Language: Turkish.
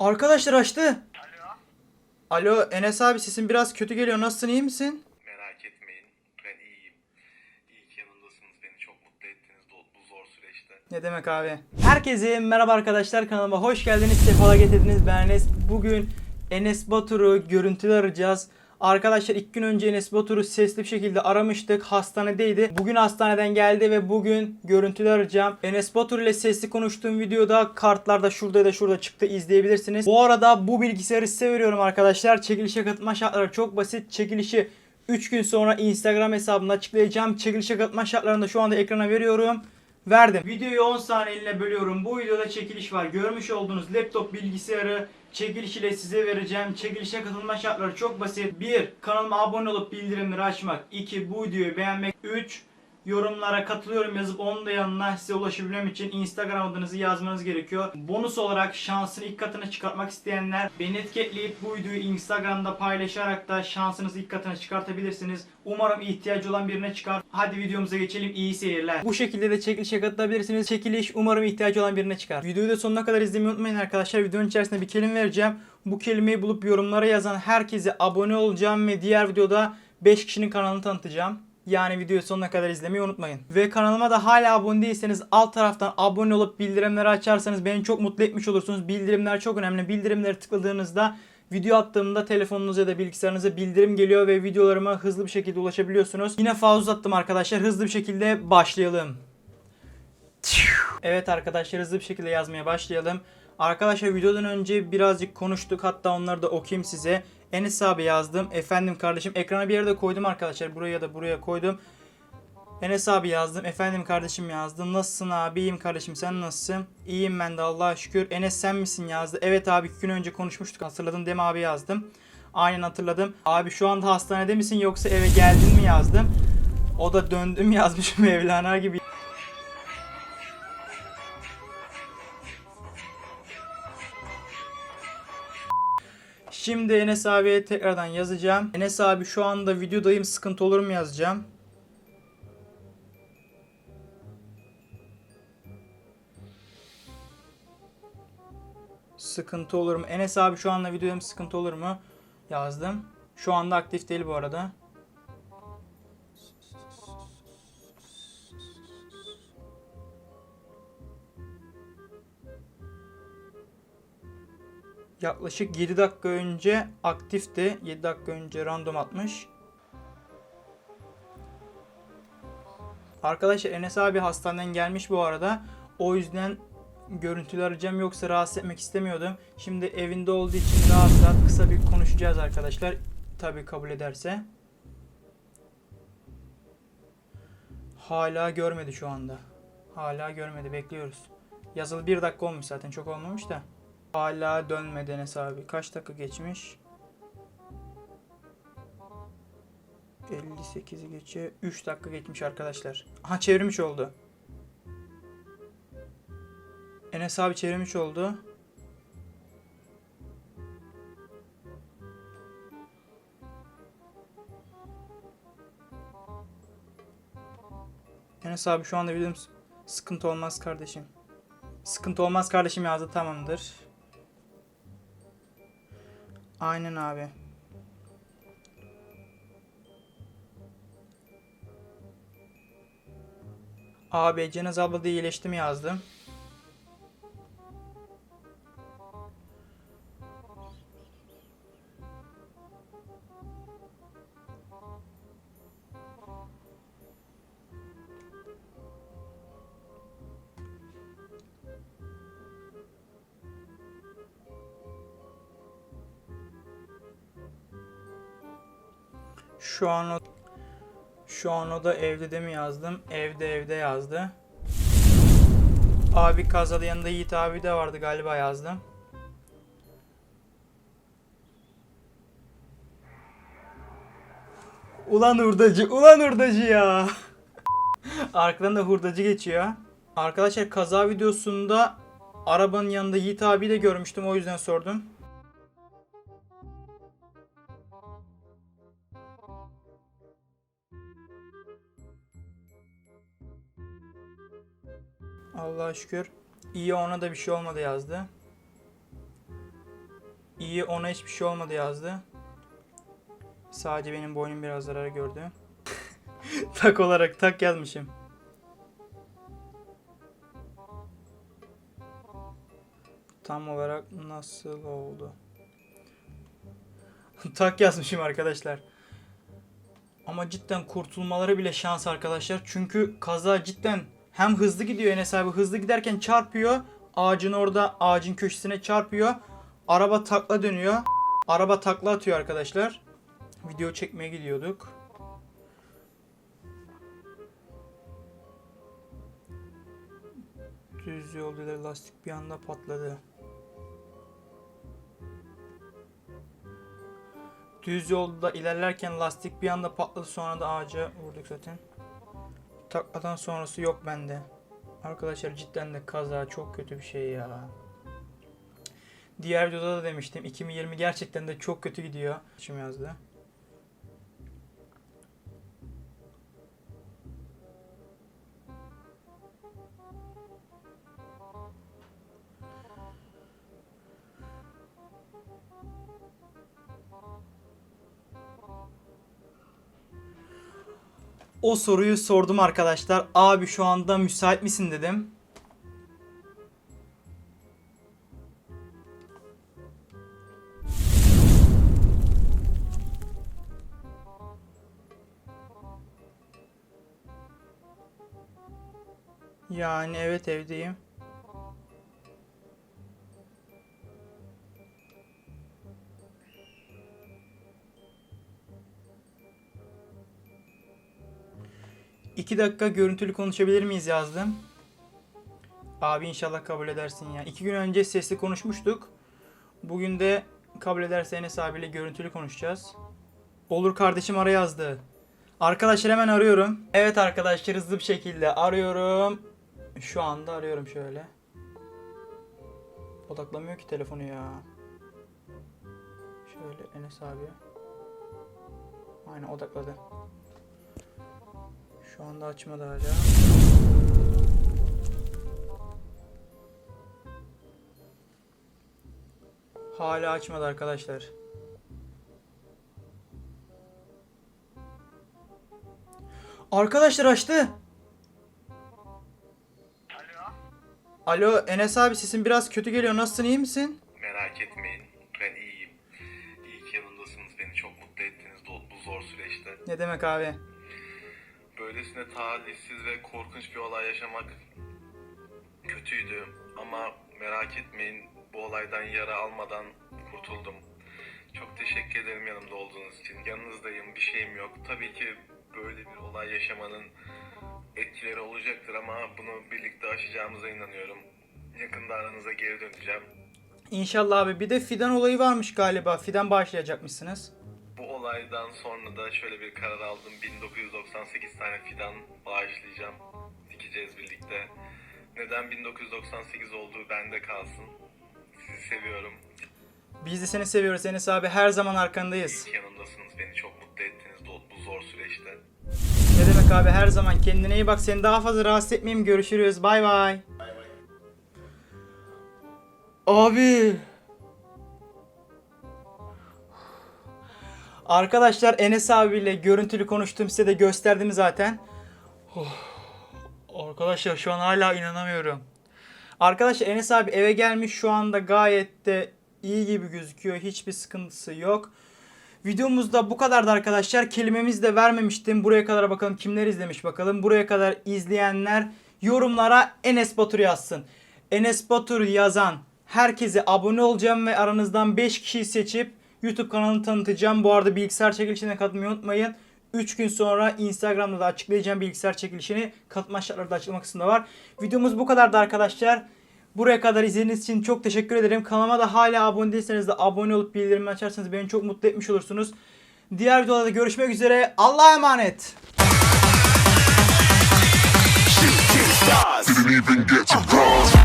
Arkadaşlar açtı. Alo Enes abi sesin biraz kötü geliyor. Nasılsın iyi misin? Merak etmeyin. Ben iyiyim. İyi ki yanımdasınız. Beni çok mutlu ettiniz bu, zor süreçte. Ne demek abi? Herkese merhaba arkadaşlar kanalıma hoş geldiniz. Sefalar getirdiniz. Ben Enes. Bugün Enes Batur'u görüntülü arayacağız. Arkadaşlar ilk gün önce Enes Batur'u sesli bir şekilde aramıştık. Hastanedeydi. Bugün hastaneden geldi ve bugün görüntülü arayacağım. Enes Batur ile sesli konuştuğum videoda kartlarda şurada da şurada çıktı izleyebilirsiniz. Bu arada bu bilgisayarı size veriyorum arkadaşlar. Çekilişe katılma şartları çok basit. Çekilişi 3 gün sonra Instagram hesabımda açıklayacağım. Çekilişe katılma şartlarını da şu anda ekrana veriyorum. Verdim. Videoyu 10 saniyeliğine bölüyorum. Bu videoda çekiliş var. Görmüş olduğunuz laptop bilgisayarı çekiliş ile size vereceğim. Çekilişe katılma şartları çok basit. 1. Kanalıma abone olup bildirimleri açmak. 2. Bu videoyu beğenmek. 3. Yorumlara katılıyorum yazıp onun da yanına size ulaşabilmem için Instagram adınızı yazmanız gerekiyor. Bonus olarak şansın ilk katına çıkartmak isteyenler beni etiketleyip bu videoyu Instagram'da paylaşarak da şansınızı ilk katına çıkartabilirsiniz. Umarım ihtiyacı olan birine çıkar. Hadi videomuza geçelim. İyi seyirler. Bu şekilde de çekilişe katılabilirsiniz. Çekiliş umarım ihtiyacı olan birine çıkar. Videoyu da sonuna kadar izlemeyi unutmayın arkadaşlar. Videonun içerisinde bir kelime vereceğim. Bu kelimeyi bulup yorumlara yazan herkese abone olacağım ve diğer videoda 5 kişinin kanalını tanıtacağım. Yani videoyu sonuna kadar izlemeyi unutmayın. Ve kanalıma da hala abone değilseniz alt taraftan abone olup bildirimleri açarsanız beni çok mutlu etmiş olursunuz. Bildirimler çok önemli. Bildirimleri tıkladığınızda video attığımda telefonunuza ya da bilgisayarınıza bildirim geliyor ve videolarıma hızlı bir şekilde ulaşabiliyorsunuz. Yine fazla uzattım arkadaşlar. Hızlı bir şekilde başlayalım. Evet arkadaşlar hızlı bir şekilde yazmaya başlayalım. Arkadaşlar videodan önce birazcık konuştuk hatta onları da okuyayım size. Enes abi yazdım. Efendim kardeşim ekrana bir yere de koydum arkadaşlar. Buraya ya da buraya koydum. Enes abi yazdım. Efendim kardeşim yazdım. Nasılsın abi? İyiyim kardeşim sen nasılsın? İyiyim ben de Allah'a şükür. Enes sen misin yazdı. Evet abi iki gün önce konuşmuştuk. Hatırladın değil mi abi yazdım. Aynen hatırladım. Abi şu anda hastanede misin yoksa eve geldin mi yazdım. O da döndüm yazmış Mevlana gibi. Şimdi Enes abiye tekrardan yazacağım. Enes abi şu anda videodayım sıkıntı olur mu yazacağım. Sıkıntı olur mu? Enes abi şu anda videodayım sıkıntı olur mu? Yazdım. Şu anda aktif değil bu arada. Yaklaşık 7 dakika önce aktifti. 7 dakika önce random atmış. Arkadaşlar Enes abi hastaneden gelmiş bu arada. O yüzden görüntülü arayacağım yoksa rahatsız etmek istemiyordum. Şimdi evinde olduğu için rahat rahat kısa bir konuşacağız arkadaşlar. Tabi kabul ederse. Hala görmedi şu anda. Hala görmedi bekliyoruz. Yazılı bir dakika olmuş zaten çok olmamış da. Hala dönmedi Enes abi. Kaç dakika geçmiş? 58'i geçe 3 dakika geçmiş arkadaşlar. Ha çevirmiş oldu. Enes abi çevirmiş oldu. Enes abi şu anda videom sıkıntı olmaz kardeşim. Sıkıntı olmaz kardeşim yazdı tamamdır. Aynen abi. Cenaz abla iyileşti mi yazdım. Şu an o şu an o da evde de mi yazdım? Evde evde yazdı. Abi kazalı yanında Yiğit abi de vardı galiba yazdım. Ulan hurdacı, ulan hurdacı ya. Arkadan da hurdacı geçiyor. Arkadaşlar kaza videosunda arabanın yanında Yiğit abi de görmüştüm o yüzden sordum. Allah'a şükür. İyi ona da bir şey olmadı yazdı. İyi ona hiçbir şey olmadı yazdı. Sadece benim boynum biraz zarar gördü. tak olarak tak yazmışım. Tam olarak nasıl oldu? tak yazmışım arkadaşlar. Ama cidden kurtulmaları bile şans arkadaşlar. Çünkü kaza cidden hem hızlı gidiyor Enes abi. Hızlı giderken çarpıyor. Ağacın orada ağacın köşesine çarpıyor. Araba takla dönüyor. Araba takla atıyor arkadaşlar. Video çekmeye gidiyorduk. Düz yolda da lastik bir anda patladı. Düz yolda ilerlerken lastik bir anda patladı sonra da ağaca vurduk zaten. Takladan sonrası yok bende. Arkadaşlar cidden de kaza çok kötü bir şey ya. Diğer videoda da demiştim 2020 gerçekten de çok kötü gidiyor. Şimdi yazdı. O soruyu sordum arkadaşlar. Abi şu anda müsait misin dedim. Yani evet evdeyim. İki dakika görüntülü konuşabilir miyiz yazdım. Abi inşallah kabul edersin ya. İki gün önce sesli konuşmuştuk. Bugün de kabul ederse Enes abiyle görüntülü konuşacağız. Olur kardeşim ara yazdı. Arkadaşlar hemen arıyorum. Evet arkadaşlar hızlı bir şekilde arıyorum. Şu anda arıyorum şöyle. Odaklamıyor ki telefonu ya. Şöyle Enes abi. Aynen odakladı. Şu anda açmadı hala. Hala açmadı arkadaşlar. Arkadaşlar açtı. Alo. Alo Enes abi sesin biraz kötü geliyor. Nasılsın iyi misin? Merak etmeyin. Ben iyiyim. İyi ki yanımdasınız. Beni çok mutlu ettiniz bu zor süreçte. Ne demek abi? Böylesine talihsiz ve korkunç bir olay yaşamak kötüydü. Ama merak etmeyin. Bu olaydan yara almadan kurtuldum. Çok teşekkür ederim yanımda olduğunuz için. Yanınızdayım. Bir şeyim yok. Tabii ki böyle bir olay yaşamanın etkileri olacaktır ama bunu birlikte aşacağımıza inanıyorum. Yakında aranıza geri döneceğim. İnşallah abi. Bir de fidan olayı varmış galiba. Fidan başlayacakmışsınız. Bu olaydan sonra da şöyle bir karar aldım. 1998 tane fidan bağışlayacağım. Dikeceğiz birlikte. Neden 1998 olduğu bende kalsın. Sizi seviyorum. Biz de seni seviyoruz Enes abi. Her zaman arkandayız. İyi ki yanımdasınız. Beni çok mutlu ettiniz bu, bu zor süreçte. Ne demek abi her zaman. Kendine iyi bak. Seni daha fazla rahatsız etmeyeyim. Görüşürüz. Bay bay. Abi. Arkadaşlar Enes abiyle görüntülü konuştum size de gösterdim zaten. Oh. Arkadaşlar şu an hala inanamıyorum. Arkadaşlar Enes abi eve gelmiş şu anda gayet de iyi gibi gözüküyor. Hiçbir sıkıntısı yok. Videomuzda bu kadardı arkadaşlar. Kelimemizi de vermemiştim. Buraya kadar bakalım kimler izlemiş bakalım. Buraya kadar izleyenler yorumlara Enes Batur yazsın. Enes Batur yazan herkese abone olacağım ve aranızdan 5 kişiyi seçip YouTube kanalını tanıtacağım. Bu arada bilgisayar çekilişine katılmayı unutmayın. 3 gün sonra Instagram'da da açıklayacağım bilgisayar çekilişini. Katılma şartları da açıklama kısmında var. Videomuz bu kadardı arkadaşlar. Buraya kadar izlediğiniz için çok teşekkür ederim. Kanalıma da hala abone değilseniz de abone olup bildirimleri açarsanız beni çok mutlu etmiş olursunuz. Diğer videolarda görüşmek üzere. Allah'a emanet. Didn't even get to cross.